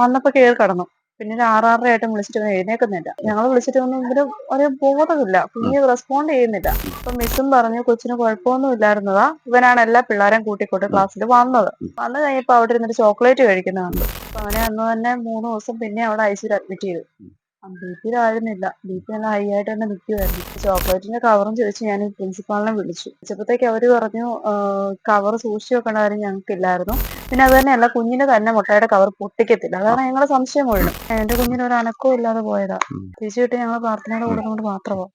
വന്നപ്പോ കയറി കടന്നു. പിന്നെ ഒരു ആറാറര ആയിട്ടും വിളിച്ചിട്ട് എഴുന്നേക്കുന്നില്ല ഞങ്ങൾ വിളിച്ചിട്ട് ഒന്നും ഇവർ ഒരു ബോധമില്ല കുഞ്ഞ് റെസ്പോണ്ട് ചെയ്യുന്നില്ല. അപ്പൊ മിസ്സും പറഞ്ഞു കൊച്ചിന് കുഴപ്പമൊന്നും ഇല്ലായിരുന്നതാ. ഇവനാണ് എല്ലാ പിള്ളേരെയും കൂട്ടിക്കൊണ്ട് ക്ലാസ്സിൽ വന്നത്. വന്നു കഴിഞ്ഞപ്പോ അവിടെ ഇരുന്നിട്ട് ചോക്ലേറ്റ് കഴിക്കുന്ന കണ്ടു. അപ്പൊ അവനെ അന്ന് തന്നെ മൂന്ന് ദിവസം പിന്നെ അവിടെ ഐസിയിൽ അഡ്മിറ്റ് ചെയ്തു. ബി പി താഴുന്നില്ല ബി പി നല്ല ഹൈ ആയിട്ട് തന്നെ നിൽക്കുമായിരുന്നു ചോക്ലേറ്റിന്റെ കവറും ചോദിച്ച് ഞാൻ പ്രിൻസിപ്പാളിനെ വിളിച്ചു. വിളിച്ചപ്പോഴത്തേക്ക് അവർ പറഞ്ഞു കവർ സൂക്ഷിച്ചു വെക്കേണ്ട കാര്യം ഞങ്ങൾക്കില്ലായിരുന്നു. പിന്നെ അത് തന്നെയല്ല കുഞ്ഞിന് തന്നെ മുട്ടയുടെ കവർ പൊട്ടിക്കത്തില്ല. അതാണ് ഞങ്ങളുടെ സംശയം മുഴുവൻ എന്റെ കുഞ്ഞിന് ഒരു അനക്കവും ഇല്ലാതെ പോയതാ. തിരിച്ചു കിട്ടി ഞങ്ങൾ കൂടെ കൊണ്ട് മാത്രമോ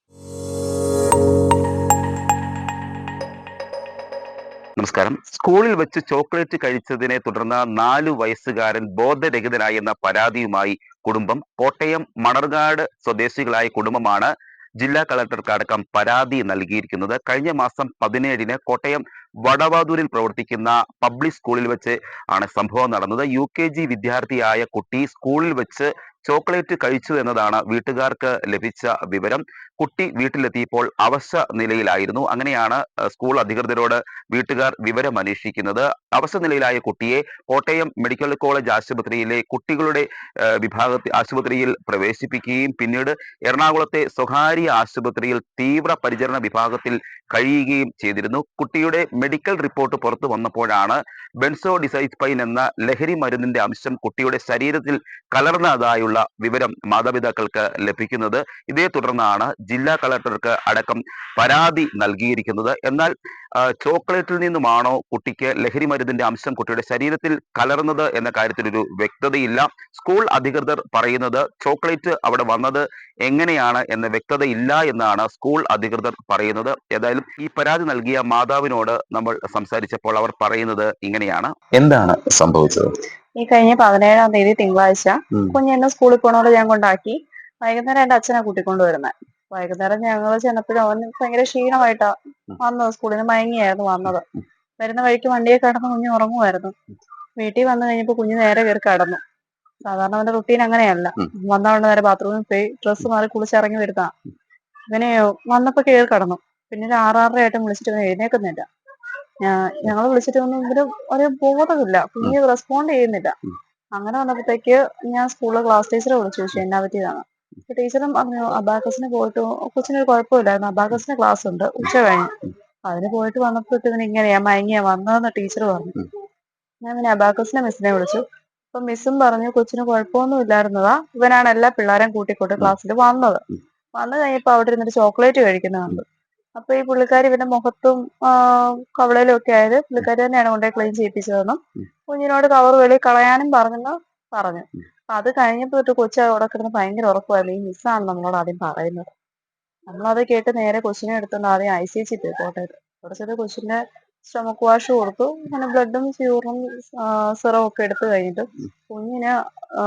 നമസ്കാരം. സ്കൂളിൽ വെച്ച് ചോക്ലേറ്റ് കഴിച്ചതിനെ തുടർന്ന് നാലു വയസ്സുകാരൻ ബോധരഹിതനായി എന്ന പരാതിയുമായി കുടുംബം കോട്ടയം മണർകാട് സ്വദേശികളായ കുടുംബമാണ് ജില്ലാ കളക്ടർക്ക് അടക്കം പരാതി നൽകിയിരിക്കുന്നത് കഴിഞ്ഞ മാസം പതിനേഴിന് കോട്ടയം വടവാതൂരിൽ പ്രവർത്തിക്കുന്ന പബ്ലിക് സ്കൂളിൽ വെച്ച് ആണ് സംഭവം നടന്നത്. യു കെ ജി വിദ്യാർത്ഥിയായ കുട്ടി സ്കൂളിൽ വെച്ച് ചോക്ലേറ്റ് കഴിച്ചു എന്നതാണ് വീട്ടുകാർക്ക് ലഭിച്ച വിവരം. കുട്ടി വീട്ടിലെത്തിയപ്പോൾ അവശ നിലയിലായിരുന്നു. അങ്ങനെയാണ് സ്കൂൾ അധികൃതരോട് വീട്ടുകാർ വിവരം അന്വേഷിക്കുന്നത് അവശ നിലയിലായ കുട്ടിയെ കോട്ടയം മെഡിക്കൽ കോളേജ് ആശുപത്രിയിലെ കുട്ടികളുടെ വിഭാഗ ആശുപത്രിയിൽ പ്രവേശിപ്പിക്കുകയും പിന്നീട് എറണാകുളത്തെ സ്വകാര്യ ആശുപത്രിയിൽ തീവ്ര പരിചരണ വിഭാഗത്തിൽ കഴിയുകയും ചെയ്തിരുന്നു. കുട്ടിയുടെ മെഡിക്കൽ റിപ്പോർട്ട് പുറത്തു വന്നപ്പോഴാണ് ബെൻസോ ഡിസൈസ്പൈൻ എന്ന ലഹരി മരുന്നിന്റെ അംശം കുട്ടിയുടെ ശരീരത്തിൽ കലർന്നതായുള്ള വിവരം മാതാപിതാക്കൾക്ക് ലഭിക്കുന്നത്. ഇതേ തുടർന്നാണ് ജില്ലാ കളക്ടർക്ക് അടക്കം പരാതി നൽകിയിരിക്കുന്നത്. എന്നാൽ ചോക്ലേറ്റിൽ നിന്നുമാണോ കുട്ടിക്ക് ലഹരി മരുന്നിന്റെ അംശം കുട്ടിയുടെ ശരീരത്തിൽ കലർന്നത് എന്ന കാര്യത്തിൽ ഒരു വ്യക്തതയില്ല. സ്കൂൾ അധികൃതർ പറയുന്നത് ചോക്ലേറ്റ് അവിടെ വന്നത് എങ്ങനെയാണ് എന്ന വ്യക്തതയില്ല എന്നാണ് സ്കൂൾ അധികൃതർ പറയുന്നത്. ഏതായാലും ഈ പരാതി നൽകിയ മാതാവിനോട് നമ്മൾ സംസാരിച്ചപ്പോൾ അവർ പറയുന്നത് ഇങ്ങനെയാണ്. എന്താണ് സംഭവിച്ചത്? ഈ കഴിഞ്ഞ പതിനേഴാം തീയതി തിങ്കളാഴ്ച കുഞ്ഞെന്നെ സ്കൂളിൽ പോണോട് ഞാൻ കൊണ്ടാക്കി വൈകുന്നേരം എന്റെ അച്ഛനെ കൂട്ടിക്കൊണ്ട് വരുന്നത് വൈകുന്നേരം ഞങ്ങൾ ചെന്നപ്പോഴും അവൻ ഭയങ്കര ക്ഷീണമായിട്ടാ വന്നത് സ്കൂളിൽ നിന്ന് മയങ്ങിയായിരുന്നു വന്നത്. വരുന്ന വഴിക്ക് വണ്ടിയെ കടന്ന് കുഞ്ഞ് ഉറങ്ങുമായിരുന്നു. വീട്ടിൽ വന്നു കഴിഞ്ഞപ്പോ കുഞ്ഞ് നേരെ കയറി കിടന്നു. സാധാരണ അവന്റെ റുട്ടീൻ അങ്ങനെയല്ല. വന്ന ഉടനെ നേരെ ബാത്റൂമിൽ പോയി ഡ്രസ്സ് മാറി കുളിച്ചിറങ്ങി വരുന്ന ഇവനെ വന്നപ്പോ കയറി കിടന്നു. പിന്നെ ഒരു ആറാറര ആയിട്ടും വിളിച്ചിട്ട് ഇവൻ എഴുന്നേക്കുന്നില്ല ഞങ്ങൾ വിളിച്ചിട്ട് ഒന്നും ഇവർ ഒരു ബോധമില്ല കുഞ്ഞ് റെസ്പോണ്ട് ചെയ്യുന്നില്ല. അങ്ങനെ വന്നപ്പോഴത്തേക്ക് ഞാൻ സ്കൂളിലെ ക്ലാസ് ടീച്ചറെ വിളിച്ചു. ചോദിച്ചു എന്നാ പറ്റിയതാണ്? ടീച്ചറും പറഞ്ഞു അബാക്കസിന് പോയിട്ട് കൊച്ചിനൊരു കുഴപ്പമില്ലായിരുന്നു. അബാക്കസിന് ക്ലാസ് ഉണ്ട്. ഉച്ച കഴിഞ്ഞ്. അതിന് പോയിട്ട് വന്നപ്പോഴത്തേന് ഇങ്ങനെയാ മയങ്ങിയാ വന്നതെന്ന് ടീച്ചർ പറഞ്ഞു. ഞാൻ പിന്നെ അബാക്കസിനെ മിസ്സിനെ വിളിച്ചു. അപ്പൊ മിസ്സും പറഞ്ഞു കൊച്ചിന് കുഴപ്പമൊന്നും ഇല്ലായിരുന്നതാ. ഇവനാണ് എല്ലാ പിള്ളേരെയും കൂട്ടിക്കൊണ്ട് ക്ലാസ്സിൽ വന്നത്. വന്നു കഴിഞ്ഞപ്പോ അവിടെ ഇരുന്നിട്ട് ചോക്ലേറ്റ് കഴിക്കുന്നുണ്ട്. അപ്പൊ ഈ പുള്ളിക്കാരി ഇവന്റെ മുഖത്തും കവളയിലും ഒക്കെ ആയത് പുള്ളിക്കാരി തന്നെയാണ് കൊണ്ടുപോയി ക്ലീൻ ചെയ്യിപ്പിച്ചതെന്നും കുഞ്ഞിനോട് കവർ വെളിയിൽ കളയാനും പറഞ്ഞെന്ന് പറഞ്ഞു. അത് കഴിഞ്ഞപ്പോ തൊട്ട് കൊച്ചു അവിടെ കിടന്ന് ഭയങ്കര ഉറക്കമായിരുന്നു ഈ മിസ്സാണ് നമ്മളോട് ആദ്യം പറയുന്നത്. നമ്മളത് കേട്ട് നേരെ കൊച്ചിനെ എടുത്തോണ്ട് ആദ്യം ഐ സി എച്ച് പോയി കോട്ടയത്ത് അവിടെ ചെന്ന് കൊച്ചിന്റെ സ്റ്റൊമക്ക് വാഷ് കൊടുത്തു. അങ്ങനെ ബ്ലഡും യൂറും സിറവും ഒക്കെ എടുത്തു കഴിഞ്ഞിട്ട് കുഞ്ഞിന്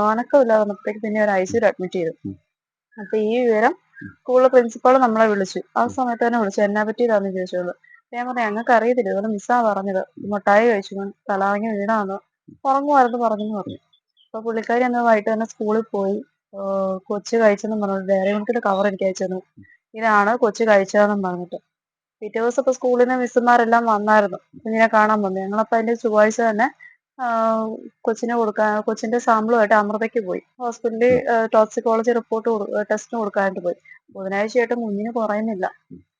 അനക്കമില്ലാതെ വന്നപ്പോഴത്തേക്ക് പിന്നെ ഒരു ഐ സിയിൽ അഡ്മിറ്റ് ചെയ്തു. അപ്പൊ ഈ വിവരം സ്കൂളിലെ പ്രിൻസിപ്പാൾ നമ്മളെ വിളിച്ചു. ആ സമയത്ത് തന്നെ വിളിച്ചു എന്നാ പറ്റിയതാന്ന് ചോദിച്ചോളൂ. ഞാൻ പറഞ്ഞു ഞങ്ങൾക്ക് അറിയത്തില്ല. ഇതുപോലെ മിസ്സാ പറഞ്ഞത്. മുട്ടായി കഴിച്ചു. തലാങ്ങി വീണാന്ന്. ഉറങ്ങുമായിരുന്നു പറഞ്ഞെന്ന് പറഞ്ഞു. അപ്പൊ പുള്ളിക്കാരി അന്ന് വൈകിട്ട് തന്നെ സ്കൂളിൽ പോയി. കൊച്ചു കഴിച്ചെന്നും പറഞ്ഞു ഡയറി മിൽക്കിന്റെ കവർ എനിക്ക് അയച്ചു തന്നു ഇതാണ് കൊച്ചു കഴിച്ചതെന്നും പറഞ്ഞിട്ട്. പിറ്റേ ദിവസം ഇപ്പൊ സ്കൂളിൽ നിന്ന് മിസ്സുമാരെല്ലാം വന്നായിരുന്നു. കുഞ്ഞിനെ കാണാൻ വന്നു. ഞങ്ങളപ്പോ അതിന്റെ ചൊവ്വാഴ്ച തന്നെ കൊച്ചിനെ കൊടുക്കാൻ കൊച്ചിന്റെ സാമ്പിളുമായിട്ട് അമൃതയ്ക്ക് പോയി. ഹോസ്പിറ്റലിൽ ടോക്സിക്കോളജി റിപ്പോർട്ട് ടെസ്റ്റിന് കൊടുക്കാനായിട്ട് പോയി. ബുധനാഴ്ചയായിട്ട് കുഞ്ഞിന് കുറയുന്നില്ല.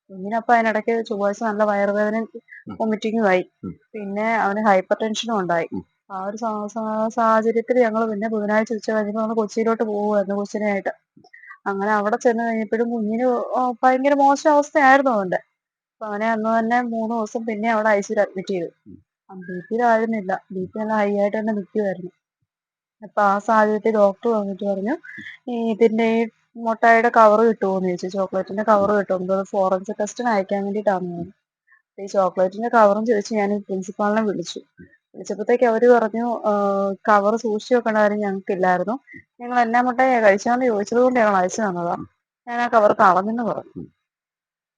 കുഞ്ഞിനപ്പൊ അതിനിടയ്ക്ക് ചൊവ്വാഴ്ച നല്ല വയറുവേദനയും വൊമിറ്റിങ്ങും ആയി. പിന്നെ അവന് ഹൈപ്പർ ടെൻഷനും ഉണ്ടായി. ആ ഒരു സാഹചര്യത്തിൽ ഞങ്ങൾ പിന്നെ ബുധനാഴ്ച ഉച്ച കഴിഞ്ഞപ്പോൾ നമ്മൾ കൊച്ചിയിലോട്ട് പോകുമായിരുന്നു കൊച്ചിനായിട്ട്. അങ്ങനെ അവിടെ ചെന്ന് കഴിഞ്ഞപ്പോഴും കുഞ്ഞിന് ഭയങ്കര മോശം അവസ്ഥയായിരുന്നു അവന്റെ അപ്പൊ അവനെ അന്ന് തന്നെ മൂന്ന് ദിവസം പിന്നെ അവിടെ ഐ സിയിൽ അഡ്മിറ്റ് ചെയ്തു. ബി പി താഴുന്നില്ല ബി പി നല്ല ഹൈ ആയിട്ട് തന്നെ നിൽക്കുമായിരുന്നു അപ്പൊ ആ സാഹചര്യത്തിൽ ഡോക്ടർ വന്നിട്ട് പറഞ്ഞു ഈ ഇതിന്റെ ഈ മുട്ടായിയുടെ കവർ കിട്ടുമോന്ന് ചോദിച്ചു. ചോക്ലേറ്റിന്റെ കവർ കിട്ടുമോ ഫോറൻസിക് ടെസ്റ്റിന് അയക്കാൻ വേണ്ടിയിട്ടാണ് പറഞ്ഞു ഈ ചോക്ലേറ്റിന്റെ കവറും ചോദിച്ച് ഞാൻ പ്രിൻസിപ്പാളിനെ വിളിച്ചു. വിളിച്ചപ്പോഴത്തേക്ക് അവർ പറഞ്ഞു കവർ സൂക്ഷിച്ചു വെക്കേണ്ട കാര്യം ഞങ്ങൾക്കില്ലായിരുന്നു. ഞങ്ങൾ എന്നാ മുട്ടായി കഴിച്ചാന്ന് ചോദിച്ചത് കൊണ്ട് ഞങ്ങൾ അയച്ചു തന്നതാ. ഞാൻ ആ കവർ കളഞ്ഞെന്ന് പറഞ്ഞു.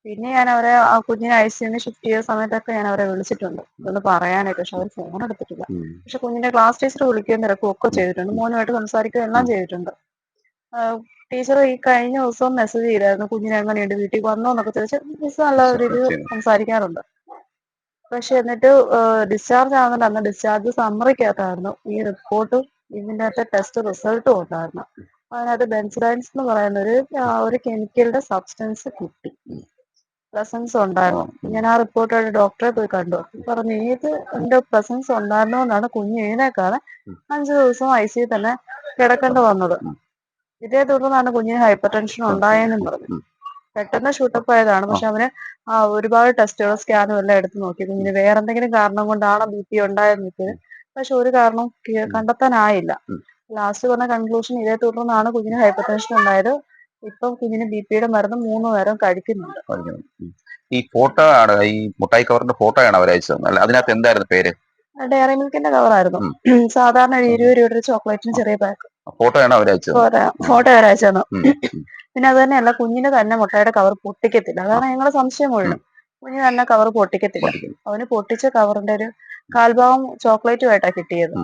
പിന്നെ ഞാൻ അവരെ ആ കുഞ്ഞിനെ ഐ സിയുന്ന് ഷിഫ്റ്റ് ചെയ്ത സമയത്തൊക്കെ ഞാൻ അവരെ വിളിച്ചിട്ടുണ്ട്. ഇതൊന്ന് പറയാനായിട്ട് പക്ഷെ അവർ ഫോൺ എടുത്തിട്ടില്ല. പക്ഷെ കുഞ്ഞിന്റെ ക്ലാസ് ടീച്ചർ വിളിക്കുകയും തിരക്കും ഒക്കെ ചെയ്തിട്ടുണ്ട്. മോനുമായിട്ട് സംസാരിക്കുകയും എല്ലാം ചെയ്തിട്ടുണ്ട്. ടീച്ചർ ഈ കഴിഞ്ഞ ദിവസം മെസ്സേജ് ചെയ്തായിരുന്നു കുഞ്ഞിനെ എങ്ങനെയുണ്ട്? വീട്ടിൽ വന്നോ എന്നൊക്കെ ചോദിച്ചാൽ മിസ് നല്ല രീതിയിൽ സംസാരിക്കാറുണ്ട്. പക്ഷെ എന്നിട്ട് ഡിസ്ചാർജ് ആകുന്നുണ്ട് അന്ന് ഡിസ്ചാർജ് സമ്മറിക്കകത്തായിരുന്നു ഈ റിപ്പോർട്ടും ഇതിന്റെ അകത്തെ ടെസ്റ്റ് റിസൾട്ടും ഉണ്ടായിരുന്നു. അതിനകത്ത് ബെൻസിഡൈൻസ് എന്ന് പറയുന്ന ഒരു ഒരു കെമിക്കലിന്റെ സബ്സ്റ്റൻസ് കിട്ടി. പ്രസൻസ് ഉണ്ടായിരുന്നു. ഞാൻ ആ റിപ്പോർട്ടായിട്ട് ഡോക്ടറെ പോയി കണ്ടു. പറഞ്ഞു ഏത് എന്റെ പ്രസൻസ് ഉണ്ടായിരുന്നു എന്നാണ് കുഞ്ഞ് എഴുന്നേക്കാതെ അഞ്ചു ദിവസം ഐ സി തന്നെ കിടക്കേണ്ടി വന്നത്. ഇതേ തുടർന്നാണ് കുഞ്ഞിന് ഹൈപ്പർ ടെൻഷൻ ഉണ്ടായെന്നും പറഞ്ഞു. പെട്ടെന്ന് ഷൂട്ടപ്പ് ആയതാണ്. പക്ഷെ അവന് ആ ഒരുപാട് ടെസ്റ്റുകളും സ്കാനും എല്ലാം എടുത്തു നോക്കി ഇങ്ങനെ വേറെ എന്തെങ്കിലും കാരണം കൊണ്ടാണോ ബി പി ഉണ്ടായെന്ന് പക്ഷെ ഒരു കാരണവും കണ്ടെത്താനായില്ല. ലാസ്റ്റ് പറഞ്ഞ കൺക്ലൂഷൻ ഇതേ തുടർന്നാണ് കുഞ്ഞിന് ഹൈപ്പർ ടെൻഷൻ ഉണ്ടായത്. ഇപ്പം കുഞ്ഞിന് ബി പിയുടെ മരുന്ന് മൂന്ന് നേരം കഴിക്കുന്നുണ്ട്. ഈ ഫോട്ടോ ആണ് ഈ മുട്ടായി കവറിന്റെ ഫോട്ടോ ആണ് അവർ അയച്ചത്. അതിനകത്ത് എന്തായിരുന്നു പേര്? ഡയറി മിൽക്കിന്റെ കവറായിരുന്നു. സാധാരണ ഒരു ഇരുപത് രൂപയുടെ ചോക്ലേറ്റിന് ചെറിയ പാക്ക്. ഫോട്ടോ അവരയച്ചത് ഫോട്ടോ അവരയച്ചു തന്നു. പിന്നെ അത് തന്നെയല്ല കുഞ്ഞിന് തന്നെ മുട്ടയുടെ കവർ പൊട്ടിക്കത്തില്ല. അതാണ് ഞങ്ങളുടെ സംശയം മുഴുവൻ കുഞ്ഞിന് തന്നെ കവർ പൊട്ടിക്കത്തില്ല. അവന് പൊട്ടിച്ച കവറിന്റെ ഒരു കാൽഭാഗം ചോക്ലേറ്റുമായിട്ടാ കിട്ടിയത്.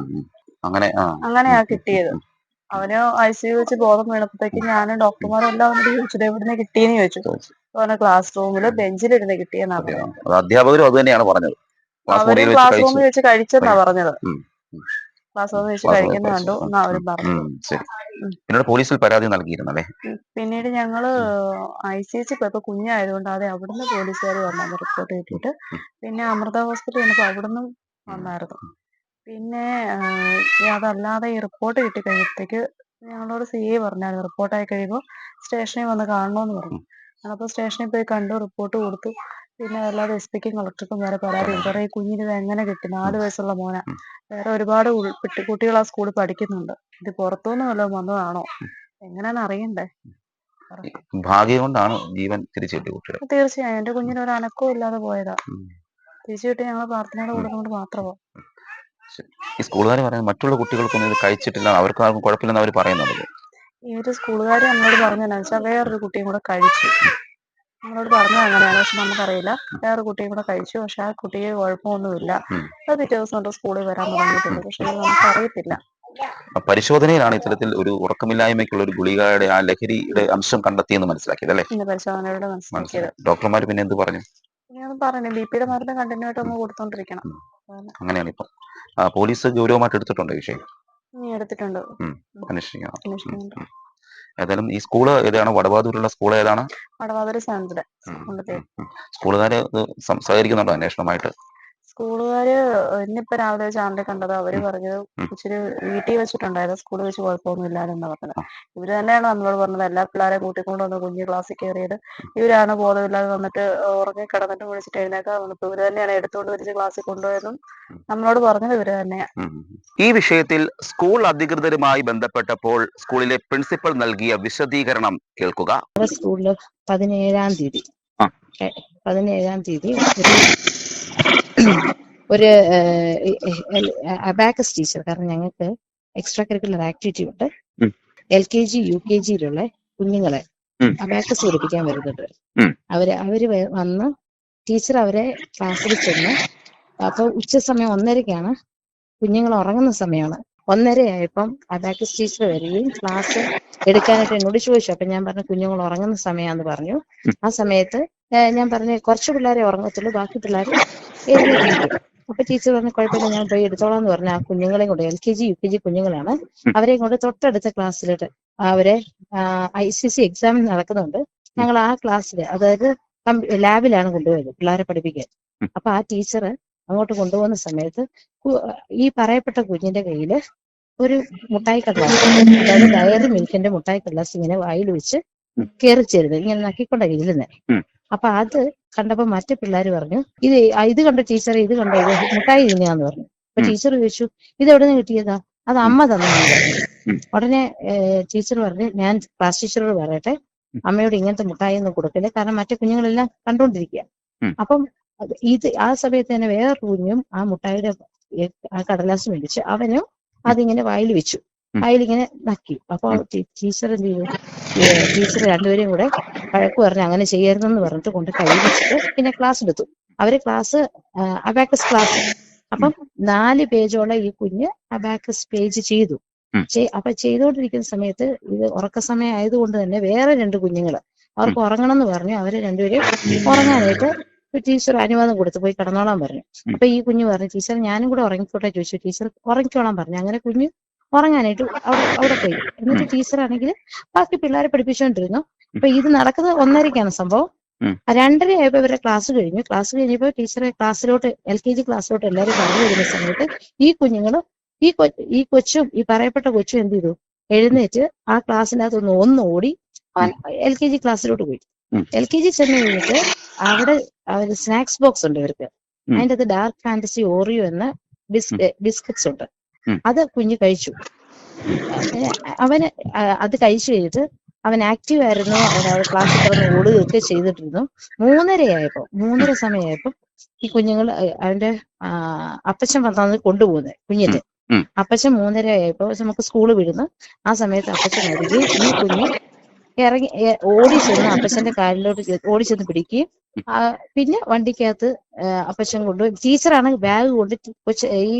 അങ്ങനെ അങ്ങനെയാ കിട്ടിയത്. അവന് ഐ സി യു വെച്ച് ബോധം വീണപ്പോഴത്തേക്ക് ഞാനും ഡോക്ടർമാരും എല്ലാം അവനോട് ചോദിച്ചത് എവിടുന്ന് കിട്ടിയെന്ന് ചോദിച്ചു. അവന് ക്ലാസ് റൂമിൽ ബെഞ്ചിലിരുന്ന് കിട്ടിയെന്നാ? പറഞ്ഞത്. അധ്യാപകരും അത് തന്നെയാണ് പറഞ്ഞത് അവർ ക്ലാസ് റൂമിൽ വെച്ച് കഴിച്ചെന്നാ പറഞ്ഞത്. വെച്ച് കഴിക്കുന്ന കണ്ടു എന്നാ അവരും പറഞ്ഞു ശരി. പിന്നീട് പോലീസിൽ പരാതി നൽകിയിരുന്നല്ലേ. പിന്നീട് ഞങ്ങൾ ഐ സി എച്ച് പോയപ്പോ കുഞ്ഞായതുകൊണ്ട് ആദ്യം അവിടുന്ന് പോലീസുകാർ വന്നു റിപ്പോർട്ട് കിട്ടിയിട്ട് പിന്നെ അമൃത ഹോസ്പിറ്റലിൽ ചെന്നപ്പോ അവിടുന്ന് വന്നായിരുന്നു. പിന്നെ അതല്ലാതെ ഈ റിപ്പോർട്ട് കിട്ടി കഴിയുമ്പോഴത്തേക്ക് ഞങ്ങളോട് സി എ പറഞ്ഞായിരുന്നു. റിപ്പോർട്ട് ആയി കഴിയുമ്പോൾ സ്റ്റേഷനിൽ വന്ന് കാണണമെന്ന് പറഞ്ഞു. അപ്പോൾ സ്റ്റേഷനിൽ പോയി കണ്ടു റിപ്പോർട്ട് കൊടുത്തു. പിന്നെ അല്ലാതെ എസ് പിക്കും കളക്ടർക്കും വേറെ പരാതി ഈ കുഞ്ഞിന് ഇത് എങ്ങനെ കിട്ടി നാല് വയസ്സുള്ള മോന. വേറെ ഒരുപാട് കുട്ടികൾ ആ സ്കൂളിൽ പഠിക്കുന്നുണ്ട്. ഇത് പുറത്തുനിന്ന് വല്ലതും വന്നതാണോ? എങ്ങനെയാണ് അറിയണ്ടേ? ഭാഗ്യം കൊണ്ടാണ് ജീവൻ തിരിച്ചു കിട്ടിയ കുട്ടിയുടെ. തീർച്ചയായും. എന്റെ കുഞ്ഞിന് ഒരു അനക്കവും ഇല്ലാതെ പോയതാ. തിരിച്ചു കിട്ടി ഞങ്ങൾ പ്രാർത്ഥനയോടെ കൊടുക്കുന്നത് മാത്രമോ. ഈ സ്കൂളുകാർ പറയുന്നത് മറ്റുള്ള കുട്ടികൾക്കൊന്നും ഇത് കഴിച്ചിട്ടില്ല അവർക്ക് ആർക്കും കുഴപ്പമില്ലെന്ന് അവർ പറയുന്നുണ്ട് ഈ ഒരു സ്കൂളുകാർ നമ്മളോട് പറഞ്ഞതെന്നു വെച്ചാൽ വേറൊരു കുട്ടിയും കൂടെ കഴിച്ചു. നമ്മളോട് പറഞ്ഞത് അങ്ങനെയാണ്. പക്ഷെ നമുക്കറിയില്ല. വേറെ കുട്ടിയും കൂടെ കഴിച്ചു. പക്ഷെ ആ കുട്ടിക്ക് കുഴപ്പമൊന്നുമില്ല. അത് പിറ്റേ ദിവസം തൊട്ട് സ്കൂളിൽ വരാൻ തുടങ്ങിയിട്ടുണ്ട്. പക്ഷെ നമുക്ക് നമുക്കറിയത്തില്ല. പരിശോധനയിലാണ് ഇത്തരത്തിൽ ഒരു ഉറക്കമില്ലായ്മയ്ക്കുള്ള ഒരു ഗുളികയുടെ ആ ലഹരിയുടെ അംശം കണ്ടെത്തിയെന്ന് മനസ്സിലാക്കിയത് അല്ലേ? പരിശോധനയുടെ മനസ്സിലാക്കിയത്. ഡോക്ടർമാർ പിന്നെ എന്ത് പറഞ്ഞു? പറഞ്ഞു. ബി പിയുടെ മരുന്ന് കണ്ടിന്യൂ ആയിട്ട് ഒന്ന് കൊടുത്തോണ്ടിരിക്കണം അങ്ങനെയാണ് ഇപ്പം പോലീസ് ഗൗരവമായിട്ട് എടുത്തിട്ടുണ്ട് ഈ വിഷയം? എടുത്തിട്ടുണ്ട്. അന്വേഷിക്കണം. ഏതായാലും ഈ സ്കൂൾ ഏതാണ്? വടവാതൂരുള്ള സ്കൂൾ ഏതാണ്? സ്കൂളുകാര് സംസാരിക്കുന്നുണ്ടോ ഇത് സഹകരിക്കുന്നുണ്ടോ അന്വേഷണമായിട്ട് സ്കൂളുകാര് ഇന്നിപ്പോ രാവിലെ ചാനലിൽ കണ്ടത് അവർ പറഞ്ഞത്. ഇച്ചിരി വീട്ടിൽ വെച്ചിട്ടുണ്ടായിരുന്നു സ്കൂളിൽ വെച്ച് കുഴപ്പമൊന്നും ഇല്ലാതെന്നാ പറഞ്ഞത്. ഇവർ തന്നെയാണ് നമ്മളോട് പറഞ്ഞത് എല്ലാ പിള്ളേരെയും കൂട്ടിക്കൊണ്ട് വന്ന് കുഞ്ഞ് ക്ലാസ്സിൽ കയറിയത്. ഇവരാണ് ബോധമില്ലാതെ വന്നിട്ട് ഉറങ്ങി കിടന്നിട്ട് വിളിച്ചിട്ട് എഴുന്നേക്കാൻ വന്നപ്പോ ഇവർ തന്നെയാണ് എടുത്തുകൊണ്ട് വരിച്ച് ക്ലാസ്സിൽ കൊണ്ടുപോയതും നമ്മളോട് പറഞ്ഞത് ഇവർ തന്നെയാ. ഈ വിഷയത്തിൽ സ്കൂൾ അധികൃതരുമായി ബന്ധപ്പെട്ടപ്പോൾ സ്കൂളിലെ പ്രിൻസിപ്പൽ നൽകിയ വിശദീകരണം കേൾക്കുക. സ്കൂളിൽ പതിനേഴാം തീയതി. പതിനേഴാം തീയതി ഒരു അബാക്കസ് ടീച്ചർ. കാരണം ഞങ്ങൾക്ക് എക്സ്ട്രാ കരിക്കുലർ ആക്ടിവിറ്റി ഉണ്ട്. L K G U K ജിയിലുള്ള കുഞ്ഞുങ്ങളെ അബാക്കസ് പഠിപ്പിക്കാൻ വരുന്നുണ്ട്. അവർ അവർ വന്ന് ടീച്ചർ അവരെ ക്ലാസ്സിൽ ചെന്ന് അപ്പൊ ഉച്ച സമയം ഒന്നരക്കാണ്. കുഞ്ഞുങ്ങൾ ഉറങ്ങുന്ന സമയമാണ്. ഒന്നര ആയപ്പം അബാക്കസ് ടീച്ചർ വരികയും ക്ലാസ് എടുക്കാനായിട്ട് എന്നോട് ചോദിച്ചു. അപ്പൊ ഞാൻ പറഞ്ഞു കുഞ്ഞുങ്ങൾ ഉറങ്ങുന്ന സമയമാന്ന് പറഞ്ഞു. ആ സമയത്ത് ഞാൻ പറഞ്ഞു കുറച്ച് പിള്ളേരെ ഉറങ്ങത്തുള്ളൂ ബാക്കി പിള്ളേർ അപ്പൊ ടീച്ചർ പറഞ്ഞു കുഴപ്പമില്ല ഞാൻ പോയി എടുത്തോളാം എന്ന് പറഞ്ഞു ആ കുഞ്ഞുങ്ങളെയും കൊണ്ട് L K G U K G കുഞ്ഞുങ്ങളാണ് അവരെയും കൊണ്ട് തൊട്ടടുത്ത ക്ലാസ്സിലിട്ട് അവരെ ഐ സി സി എക്സാം നടക്കുന്നുണ്ട്. ഞങ്ങൾ ആ ക്ലാസ്സിൽ അതായത് ലാബിലാണ് കൊണ്ടുപോയത് പിള്ളേരെ പഠിപ്പിക്കാൻ. അപ്പൊ ആ ടീച്ചർ അങ്ങോട്ട് കൊണ്ടുപോകുന്ന സമയത്ത് ഈ പറയപ്പെട്ട കുഞ്ഞിന്റെ കയ്യിൽ ഒരു മുട്ടായി കടലാസ് അതായത് ഡയറി മിൽക്കിന്റെ മുട്ടായി കടലാസ് ഇങ്ങനെ വായിൽ വെച്ച് കയറി ചേരുന്നത് ഇങ്ങനെ നക്കിക്കൊണ്ടാണ് ഇരുന്നത് ഉം. അപ്പൊ അത് കണ്ടപ്പോ മറ്റു പിള്ളേർ പറഞ്ഞു ഇത് ഇത് കണ്ട ടീച്ചർ ഇത് കണ്ട ഇത് മുട്ടായി തിന്നാന്ന് പറഞ്ഞു. അപ്പൊ ടീച്ചർ ചോദിച്ചു ഇത് എവിടെ നിന്ന് കിട്ടിയതാ? അത് അമ്മ തന്നു ഉടനെ ടീച്ചർ പറഞ്ഞു ഞാൻ ക്ലാസ് ടീച്ചറോട് പറയട്ടെ അമ്മയോട് ഇങ്ങനത്തെ മുട്ടായി ഒന്നും കൊടുക്കില്ല കാരണം മറ്റു കുഞ്ഞുങ്ങളെല്ലാം കണ്ടോണ്ടിരിക്കുക. അപ്പം ഇത് ആ സമയത്ത് തന്നെ വേറെ കുഞ്ഞും ആ മുട്ടായിയുടെ ആ കടലാസ് മേടിച്ച് അവനും അതിങ്ങനെ വായിൽ വെച്ചു. ഉം. വായിലിങ്ങനെ നക്കി. അപ്പൊ ടീച്ചർ എന്ത് ചെയ്തു? ടീച്ചർ രണ്ടുപേരെയും കൂടെ വഴക്ക് പറഞ്ഞ് അങ്ങനെ ചെയ്യരുതെന്ന് പറഞ്ഞിട്ട് കൊണ്ട് കൈ വെച്ചിട്ട് പിന്നെ ക്ലാസ് എടുത്തു അവർ ക്ലാസ് അബാക്കസ് ക്ലാസ്. അപ്പം നാല് പേജോളം ഈ കുഞ്ഞ് അബാക്കസ് പേജ് ചെയ്തു. അപ്പൊ ചെയ്തുകൊണ്ടിരിക്കുന്ന സമയത്ത് ഇത് ഉറക്ക സമയം ആയതുകൊണ്ട് തന്നെ വേറെ രണ്ട് കുഞ്ഞുങ്ങൾ അവർക്ക് ഉറങ്ങണം എന്ന് പറഞ്ഞു. അവർ രണ്ടുപേരും ഉറങ്ങാനായിട്ട് ടീച്ചർ അനുവാദം കൊടുത്തു പോയി കിടന്നോളാൻ പറഞ്ഞു. അപ്പൊ ഈ കുഞ്ഞ് പറഞ്ഞു ടീച്ചർ ഞാനും കൂടെ ഉറങ്ങിക്കോട്ടെ ചോദിച്ചു. ടീച്ചർ ഉറങ്ങിക്കോളാൻ പറഞ്ഞു. അങ്ങനെ കുഞ്ഞ് ഉറങ്ങാനായിട്ട് അവിടെ അവിടെ പോയി. എന്നിട്ട് ടീച്ചറാണെങ്കിൽ ബാക്കി പിള്ളേരെ പഠിപ്പിച്ചുകൊണ്ടിരുന്നു അപ്പൊ ഇത് നടക്കുന്നത് ഒന്നരക്കാണ് സംഭവം. രണ്ടര ആയപ്പോ ഇവരെ ക്ലാസ് കഴിഞ്ഞു. ക്ലാസ് കഴിഞ്ഞപ്പോ ടീച്ചറെ ക്ലാസ്സിലോട്ട് എൽ കെ ജി ക്ലാസ്സിലോട്ട് എല്ലാവരും പറഞ്ഞു വരുന്ന സമയത്ത് ഈ കുഞ്ഞുങ്ങൾ ഈ കൊ ഈ കൊച്ചും ഈ പറയപ്പെട്ട കൊച്ചും എന്ത് ചെയ്തു? എഴുന്നേറ്റ് ആ ക്ലാസ്സിനകത്ത് ഒന്ന് ഒന്ന് ഓടി എൽ കെ ജി ക്ലാസ്സിലോട്ട് പോയി. എൽ കെ ജി ചെന്ന് കഴിഞ്ഞിട്ട് അവിടെ സ്നാക്സ് ബോക്സ് ഉണ്ട് ഇവർക്ക്. അതിന്റെ അത് ഡാർക്ക് ഫാന്റസി ഓറിയോ എന്ന ബിസ്കറ്റ്സ് ഉണ്ട്. അത് കുഞ്ഞ് കഴിച്ചു. അവന് അത് കഴിച്ചു കഴിഞ്ഞിട്ട് അവൻ ആക്റ്റീവ് ആയിരുന്നു അവൻ ക്ലാസ്സിൽ തുറന്ന് ഓടുകയൊക്കെ ചെയ്തിട്ടിരുന്നു മൂന്നരയായപ്പോ മൂന്നര സമയമായപ്പോ ഈ കുഞ്ഞുങ്ങൾ അവന്റെ അപ്പച്ചൻ വന്നത് കൊണ്ടുപോകുന്നത് കുഞ്ഞിന്റെ അപ്പച്ചൻ മൂന്നര ആയപ്പോ നമുക്ക് സ്കൂൾ വിടുന്നു. ആ സമയത്ത് അപ്പച്ചൻ വരികയും ഈ കുഞ്ഞ് ഇറങ്ങി ഓടി ചെന്ന് അപ്പച്ചന്റെ കാലിലോട്ട് ഓടി ചെന്ന് പിടിക്കുകയും പിന്നെ വണ്ടിക്കകത്ത് അപ്പച്ചൻ കൊണ്ടുപോയി. ടീച്ചറാണ് ബാഗ് കൊണ്ട് കൊച്ച് ഈ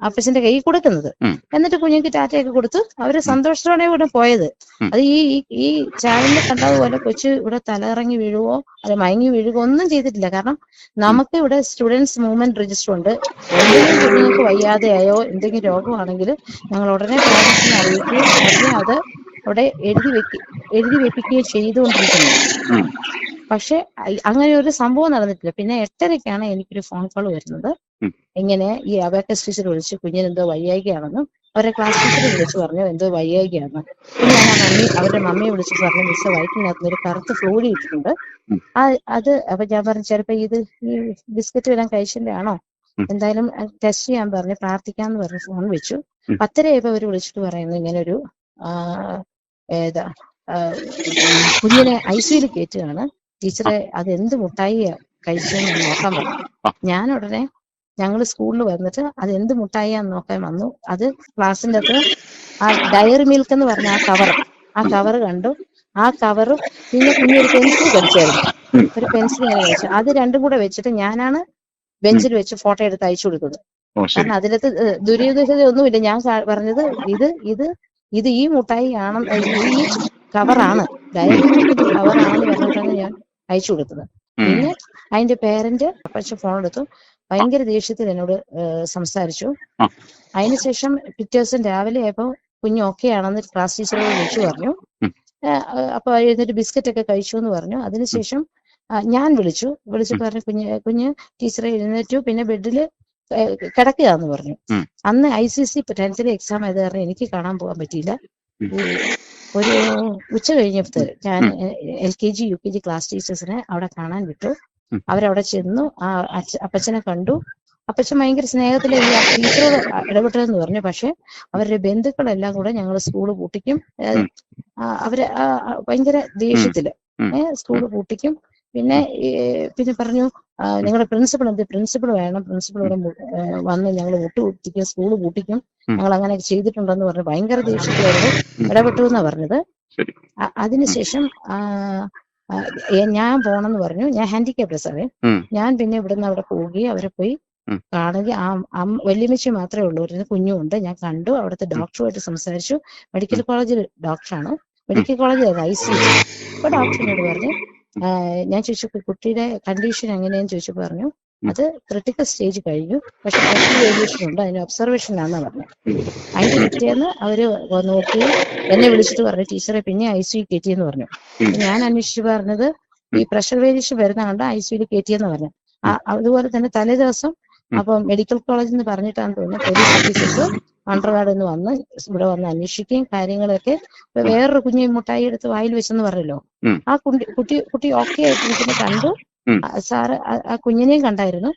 അപ്പച്ചന്റെ കൈ കൊടുക്കുന്നത്. എന്നിട്ട് കുഞ്ഞുങ്ങൾക്ക് ടാറ്റയൊക്കെ കൊടുത്ത് അവർ സന്തോഷത്തോടെ ഇവിടെ പോയത്. അത് ഈ ഈ- ചാവിന്റെ കണ്ടതുപോലെ കൊച്ചു ഇവിടെ തലയിറങ്ങി വീഴുവോ അല്ല മയങ്ങി വീഴുകയോ ഒന്നും ചെയ്തിട്ടില്ല. കാരണം നമുക്ക് ഇവിടെ സ്റ്റുഡൻസ് മൂവ്മെന്റ് രജിസ്റ്റർ ഉണ്ട്. എന്തെങ്കിലും കുഞ്ഞുങ്ങൾക്ക് വയ്യാതെയായോ എന്തെങ്കിലും രോഗമാണെങ്കിൽ ഞങ്ങൾ ഉടനെ പാരന്റ്സിനെ അറിയിക്കുകയും അത് അവിടെ എഴുതി വെക്കി എഴുതി വെപ്പിക്കുകയും ചെയ്തുകൊണ്ടിരിക്കുന്നത് ഉം. പക്ഷെ അങ്ങനെ ഒരു സംഭവം നടന്നിട്ടില്ല. പിന്നെ എട്ടരയ്ക്കാണ് എനിക്കൊരു ഫോൺ കോൾ വരുന്നത്. എങ്ങനെ ഇങ്ങനെ ഈ അബാക്കസ് ടീച്ചർ വിളിച്ച് കുഞ്ഞിനെന്തോ വയ്യായികയാണെന്നും അവരെ ക്ലാസ് ടീച്ചർ വിളിച്ച് പറഞ്ഞു എന്തോ വയ്യായികയാണ് പിന്നെ ഞാൻ ആ മമ്മി അവരുടെ മമ്മിയെ വിളിച്ച് പറഞ്ഞു മിസ് വയറ്റിനകത്ത് ഒരു കറുത്ത് ഫ്ലൂരി ഇട്ടിട്ടുണ്ട്. ആ അത് അപ്പൊ ഞാൻ പറഞ്ഞു ചിലപ്പോ ഇത് ഈ ബിസ്ക്കറ്റ് വരാൻ കഴിച്ചിന്റെ ആണോ? എന്തായാലും ടെസ്റ്റ് ചെയ്യാൻ പറഞ്ഞു പ്രാർത്ഥിക്കാന്ന് പറഞ്ഞ് ഫോൺ വെച്ചു. പത്തരയായപ്പോ അവർ വിളിച്ചിട്ട് പറയുന്നു ഇങ്ങനെ ഒരു ഏതാ കുഞ്ഞിനെ ഐ സിയിൽ കയറ്റുകയാണ് ടീച്ചറെ അത് എന്ത് മുട്ടായി കഴിച്ചെന്ന് നോക്കാൻ പറഞ്ഞു. ഞാൻ ഉടനെ ഞങ്ങൾ സ്കൂളിൽ വന്നിട്ട് അത് എന്ത് മുട്ടായിയാന്ന് നോക്കാൻ വന്നു. അത് ക്ലാസ്സിന്റെ അകത്ത് ആ ഡയറി മിൽക്ക് എന്ന് പറഞ്ഞ ആ കവർ ആ കവർ കണ്ടു. ആ കവറും പിന്നെ പിന്നെ ഒരു പെൻസിൽ കടിച്ചായിരുന്നു ഒരു പെൻസിൽ ഞാൻ കഴിച്ചു അത് രണ്ടും കൂടെ വെച്ചിട്ട് ഞാനാണ് ബെഞ്ചിൽ വെച്ച് ഫോട്ടോ എടുത്ത് അയച്ചു കൊടുത്തത്. കാരണം അതിലത്ത് ദുര്യുദ്ധത ഒന്നുമില്ല ഞാൻ പറഞ്ഞത് ഇത് ഇത് ഇത് ഈ മുട്ടായി ആണെന്ന് ഈ കവറാണ്. ഡയറി മിൽക്കിന്റെ കവറാണെന്ന് പറഞ്ഞിട്ടാണ് ഞാൻ അയച്ചു കൊടുത്തത്. പിന്നെ അതിന്റെ പേരന്റ് അപ്പച്ച ഫോൺ എടുത്തു. ഭയങ്കര ദേഷ്യത്തിൽ എന്നോട് സംസാരിച്ചു. അതിനുശേഷം പിറ്റേ ദിവസം രാവിലെ ആയപ്പോ കുഞ്ഞ് ഓക്കെ ആണെന്ന് ക്ലാസ് ടീച്ചറോട് വിളിച്ചു പറഞ്ഞു. അപ്പൊ എഴുന്നേറ്റ് ബിസ്ക്കറ്റ് ഒക്കെ കഴിച്ചു എന്ന് പറഞ്ഞു. അതിനുശേഷം ഞാൻ വിളിച്ചു. വിളിച്ചു പറഞ്ഞു കുഞ്ഞ് കുഞ്ഞ് ടീച്ചറെ എഴുന്നേറ്റു. പിന്നെ ബെഡിൽ കിടക്കുകയെന്ന് പറഞ്ഞു. ഉം. അന്ന് ഐ സി സി ടെൻത്തിലെ എക്സാം ആയത് കാരണം എനിക്ക് കാണാൻ പോകാൻ പറ്റിയില്ല. ഒരു ഉച്ച കഴിഞ്ഞപ്പോൾ ഞാൻ. L K G U K G class ടീച്ചേഴ്സിനെ അവിടെ കാണാൻ വിട്ടു. അവരവിടെ ചെന്നു. ആ അപ്പച്ചനെ കണ്ടു. അപ്പച്ചൻ ഭയങ്കര സ്നേഹത്തിൽ ഈ ടീച്ചറോട് ഇടപെട്ടതെന്ന് പറഞ്ഞു. പക്ഷെ അവരുടെ ബന്ധുക്കളെല്ലാം കൂടെ ഞങ്ങൾ സ്കൂൾ പൂട്ടിക്കും. അവർ ഭയങ്കര ദേഷ്യത്തിൽ. ഏഹ് സ്കൂൾ പൂട്ടിക്കും. പിന്നെ പിന്നെ പറഞ്ഞു ഞങ്ങളുടെ പ്രിൻസിപ്പൾ എന്ത് പ്രിൻസിപ്പൾ വേണം പ്രിൻസിപ്പൾ ഇവിടെ വന്ന് ഞങ്ങൾ മുട്ടുകുത്തിക്കും സ്കൂൾ പൂട്ടിക്കും ഉം. ഞങ്ങൾ അങ്ങനെ ചെയ്തിട്ടുണ്ടെന്ന് പറഞ്ഞു ഭയങ്കര ദേഷ്യത്തിലായിരുന്നു. ഇടപെട്ടു എന്നാ പറഞ്ഞത്. അതിനുശേഷം ഞാൻ പോണെന്ന് പറഞ്ഞു. ഞാൻ ഹാൻഡിക്യാപ്ഡ് സാറേ. ഞാൻ പിന്നെ ഇവിടുന്ന് അവിടെ പോവുകയും അവരെ പോയി കാണുക ആ വല്യമ്മച്ചി മാത്രമേ ഉള്ളൂ. ഒരു കുഞ്ഞുണ്ട് ഞാൻ കണ്ടു. അവിടുത്തെ ഡോക്ടറുമായിട്ട് സംസാരിച്ചു. മെഡിക്കൽ കോളേജിൽ ഡോക്ടറാണ്. മെഡിക്കൽ കോളേജിൽ ഐ സി അപ്പൊ ഡോക്ടറിനോട് പറഞ്ഞു ഞാൻ ചോദിച്ചു "കു- കുട്ടിയുടെ കണ്ടീഷൻ എങ്ങനെയാന്ന് ചോദിച്ചു പറഞ്ഞു അത് ക്രിട്ടിക്കൽ സ്റ്റേജ് കഴിഞ്ഞു. പക്ഷെ വേരിയേഷൻ ഉണ്ട് അതിന് ഒബ്സർവേഷനാണെന്ന് പറഞ്ഞു. അതിന്റെ പിറ്റേന്ന് അവർ നോക്കി എന്നെ വിളിച്ചിട്ട് പറഞ്ഞു ടീച്ചറെ പിന്നെ ഐ സി കയറ്റിയെന്ന് പറഞ്ഞു. ഉം. അപ്പൊ ഞാൻ അന്വേഷിച്ച് പറഞ്ഞത് ഈ പ്രഷർ വേരിയേഷൻ വരുന്ന കണ്ട ഐ സിയിൽ കയറ്റിയെന്ന് പറഞ്ഞു. അതുപോലെ തന്നെ തലേ ദിവസം. അപ്പം മെഡിക്കൽ കോളേജിൽ നിന്ന് പറഞ്ഞിട്ടാന്ന് തോന്നുന്നു പോലീസ് ഓഫീസേഴ്സ് മണ്ടർകാട് നിന്ന് വന്ന് ഇവിടെ വന്ന് അന്വേഷിക്കുകയും കാര്യങ്ങളൊക്കെ വേറൊരു കുഞ്ഞ് മുട്ടായി എടുത്ത് വായിൽ വെച്ചെന്ന് പറഞ്ഞല്ലോ. ആ കുട്ടി കുട്ടി കുട്ടി ഓക്കെ ആയിട്ടിരിക്കുന്ന കണ്ടു. സാറ് ആ- കുഞ്ഞിനെയും കണ്ടായിരുന്നു.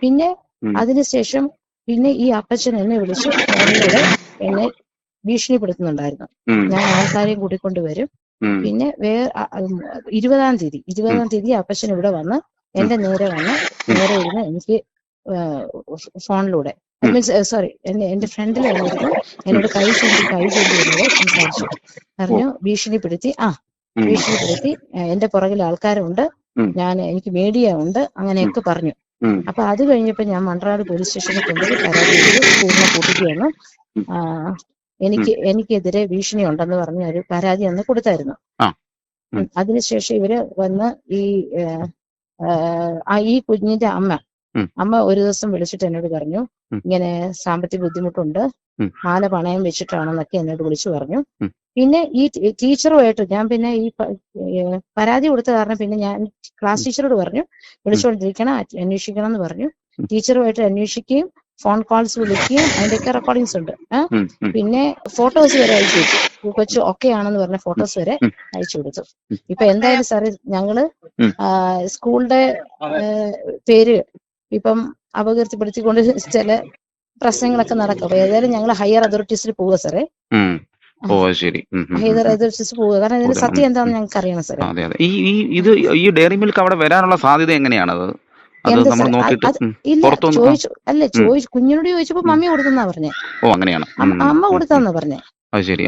പിന്നെ. അതിനുശേഷം പിന്നെ ഈ അപ്പച്ചൻ എന്നെ വിളിച്ച് ഫോണിലൂടെ എന്നെ ഭീഷണിപ്പെടുത്തുന്നുണ്ടായിരുന്നു. ഞാൻ ആൾക്കാരെയും കൂട്ടിക്കൊണ്ട് വരും. പിന്നെ വേ ഇരുപതാം തീയതി ഇരുപതാം തീയതി അപ്പച്ചൻ ഇവിടെ വന്ന് എന്റെ നേരെ വന്ന് നേരെ ഇരുന്ന് എനിക്ക് ഫോണിലൂടെ. മീൻസ് സോറി എന്റെ വന്നിരുന്നു എന്നോട് കൈ ചൂണ്ടി കൈ ചൂണ്ടി എന്നോട് സംസാരിച്ചു പറഞ്ഞു ഭീഷണിപ്പെടുത്തി ആ. ഭീഷണിപ്പെടുത്തി എന്റെ പുറകിൽ ആൾക്കാരുണ്ട്. ഞാൻ എനിക്ക് മീഡിയ ഉണ്ട് അങ്ങനെയൊക്കെ പറഞ്ഞു. അപ്പൊ അത് കഴിഞ്ഞപ്പോ ഞാൻ മൺട്രാട് പോലീസ് സ്റ്റേഷനിൽ കൊണ്ടുപോയി പരാതി പൂർണ കൂട്ടുകയാണ് എനിക്ക് എനിക്കെതിരെ ഭീഷണി ഉണ്ടെന്ന് പറഞ്ഞ ഒരു പരാതി അന്ന് കൊടുത്തായിരുന്നു. അതിനുശേഷം ഇവർ വന്ന് ഈ ഈ കുഞ്ഞിന്റെ അമ്മ. അമ്മ ഒരു ദിവസം വിളിച്ചിട്ട് എന്നോട് പറഞ്ഞു ഇങ്ങനെ സാമ്പത്തിക ബുദ്ധിമുട്ടുണ്ട്. മാല പണയം വെച്ചിട്ടാണെന്നൊക്കെ എന്നോട് വിളിച്ചു പറഞ്ഞു. പിന്നെ ഈ ടീച്ചറുമായിട്ട് ഞാൻ പിന്നെ ഈ പരാതി കൊടുത്ത കാരണം പിന്നെ ഞാൻ ക്ലാസ് ടീച്ചറോട് പറഞ്ഞു വിളിച്ചുകൊണ്ടിരിക്കണം അന്വേഷിക്കണം എന്ന് പറഞ്ഞു. ടീച്ചറുമായിട്ട് അന്വേഷിക്കുകയും ഫോൺ കോൾസ് വിളിക്കുകയും അതിന്റെയൊക്കെ റെക്കോർഡിങ്സ് ഉണ്ട്. പിന്നെ ഫോട്ടോസ് വരെ അയച്ചു കൊടുത്തു. കൊച്ചു ഒക്കെ ആണെന്ന് പറഞ്ഞ ഫോട്ടോസ് വരെ അയച്ചു കൊടുത്തു. ഇപ്പൊ എന്തായാലും സാറേ ഞങ്ങൾ. സ്കൂളിന്റെ പേര് ഇപ്പം അപകീർത്തിപ്പെടുത്തിക്കൊണ്ട് ചില പ്രശ്നങ്ങളൊക്കെ നടക്കും. അപ്പൊ ഏതായാലും ഞങ്ങൾ ഹയർ അതോറിറ്റീസിൽ പോവുക സാറേ. ഓ ശരി. പോവുക കാരണം ഇതിന്റെ സത്യം ഉം, എന്താണെന്ന് ഞങ്ങൾക്ക് അറിയണം സാറേ. അതെ അതെ. ഈ ഈ ഇത് ഈ ഡയറി മിൽക്ക് അവിടെ വരാനുള്ള സാധ്യത എങ്ങനെയാണത് അത്? അല്ല ചോദിച്ചു. കുഞ്ഞിനോട് ചോദിച്ചപ്പോ മമ്മി കൊടുത്തെന്നാ പറഞ്ഞേ. ഓ അങ്ങനെയാണ്. അമ്മ കൊടുത്താന്നാ പറഞ്ഞേ. അത് ശരി.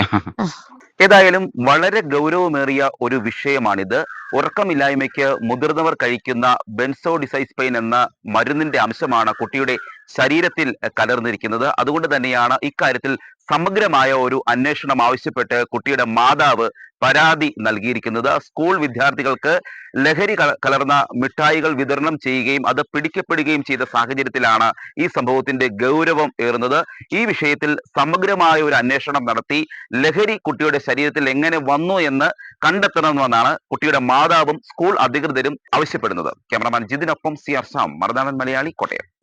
ഏതായാലും വളരെ ഗൗരവമേറിയ ഒരു വിഷയമാണിത്. ഉറക്കമില്ലായ്മയ്ക്ക് മുതിർന്നവർ കഴിക്കുന്ന ബെൻസോഡിസൈസ്പൈൻ എന്ന മരുന്നിന്റെ അംശമാണ് കുട്ടിയുടെ ശരീരത്തിൽ കലർന്നിരിക്കുന്നത്. അതുകൊണ്ട് തന്നെയാണ് ഇക്കാര്യത്തിൽ സമഗ്രമായ ഒരു അന്വേഷണം ആവശ്യപ്പെട്ട് കുട്ടിയുടെ മാതാവ് പരാതി നൽകിയിരിക്കുന്നത്. സ്കൂൾ വിദ്യാർത്ഥികൾക്ക് ലഹരി കലർന്ന മിഠായികൾ വിതരണം ചെയ്യുകയും അത് പിടിക്കപ്പെടുകയും ചെയ്ത സാഹചര്യത്തിലാണ് ഈ സംഭവത്തിന്റെ ഗൗരവം ഏറുന്നത്. ഈ വിഷയത്തിൽ സമഗ്രമായ ഒരു അന്വേഷണം നടത്തി ലഹരി കുട്ടിയുടെ ശരീരത്തിൽ എങ്ങനെ വന്നു എന്ന് കണ്ടെത്തണമെന്നാണ് കുട്ടിയുടെ മാതാവും സ്കൂൾ അധികൃതരും ആവശ്യപ്പെടുന്നത്. ക്യാമറമാൻ ജിതിനൊപ്പം സി സാം മറുനാടൻ മലയാളി കോട്ടയം.